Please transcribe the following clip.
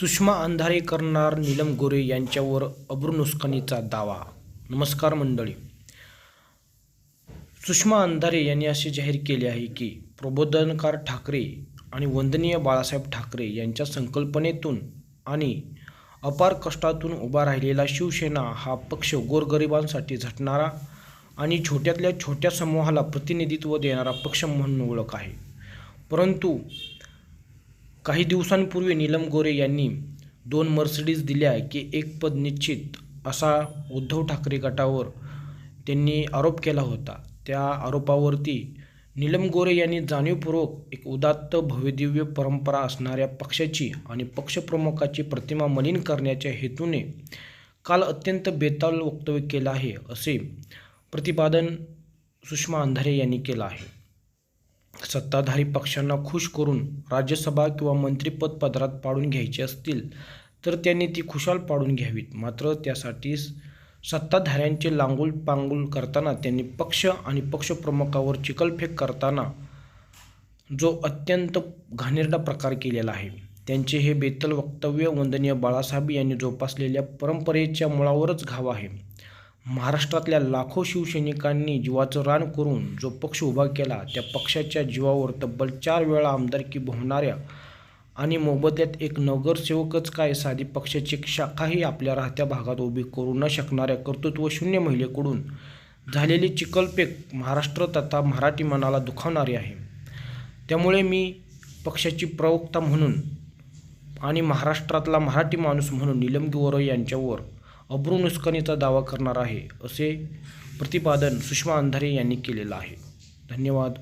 सुषमा अंधारे करणार नीलम गोरे यांच्यावर अब्रुनुस्कानीचा दावा. नमस्कार मंडळी. सुषमा अंधारे यांनी असे जाहीर केले आहे की प्रबोधनकार ठाकरे आणि वंदनीय बाळासाहेब ठाकरे यांच्या संकल्पनेतून आणि अपार कष्टातून उभा राहिलेला शिवसेना हा पक्ष गोरगरिबांसाठी झटणारा आणि छोट्यातल्या छोट्या समूहाला प्रतिनिधित्व देणारा पक्ष म्हणून ओळख आहे. परंतु काही दिवसांपूर्वी नीलम गोरे यांनी दोन मर्सिडीज दिल्या की एक पद निश्चित असा उद्धव ठाकरे गटावर त्यांनी आरोप केला होता. त्या आरोपावरती नीलम गोरे यांनी जाणीवपूर्वक एक उदात्त भव्यदिव्य परंपरा असणाऱ्या पक्षाची आणि पक्षप्रमुखाची प्रतिमा मलिन करण्याच्या हेतूने काल अत्यंत बेताल वक्तव्य केलं आहे असे प्रतिपादन सुषमा अंधारे यांनी केलं आहे. सत्ताधारी पक्षांना खुश करून राज्यसभा किंवा मंत्रिपद पदरात पाडून घ्यायचे असतील तर त्यांनी ती खुशाल पाडून घ्यावीत. मात्र त्यासाठी सत्ताधाऱ्यांचे लांगूल पांगुल करताना त्यांनी पक्ष आणि पक्षप्रमुखावर चिखलफेक करताना जो अत्यंत घाणेरडा प्रकार केलेला आहे. त्यांचे हे बेतल वक्तव्य वंदनीय बाळासाहेब यांनी जोपासलेल्या परंपरेच्या मुळावरच घाव आहे. महाराष्ट्रातल्या लाखो शिवसैनिकांनी जीवाचं रान करून जो पक्ष उभा केला त्या पक्षाच्या जीवावर तब्बल चार वेळा आमदारकी भोवणाऱ्या आणि मोबदल्यात एक नगरसेवकच काय साधी पक्षाची एक शाखाही आपल्या राहत्या भागात उभी करू न शकणाऱ्या कर्तृत्वशून्य महिलेकडून झालेली चिकलपेक महाराष्ट्र तथा मराठी मनाला दुखावणारी आहे. त्यामुळे मी पक्षाची प्रवक्ता म्हणून आणि महाराष्ट्रातला मराठी माणूस म्हणून नीलम गोरे यांच्यावर अब्रुनुस्कानीचा दावा करणार आहे असे प्रतिपादन सुषमा अंधारे यांनी केलेलं आहे. धन्यवाद.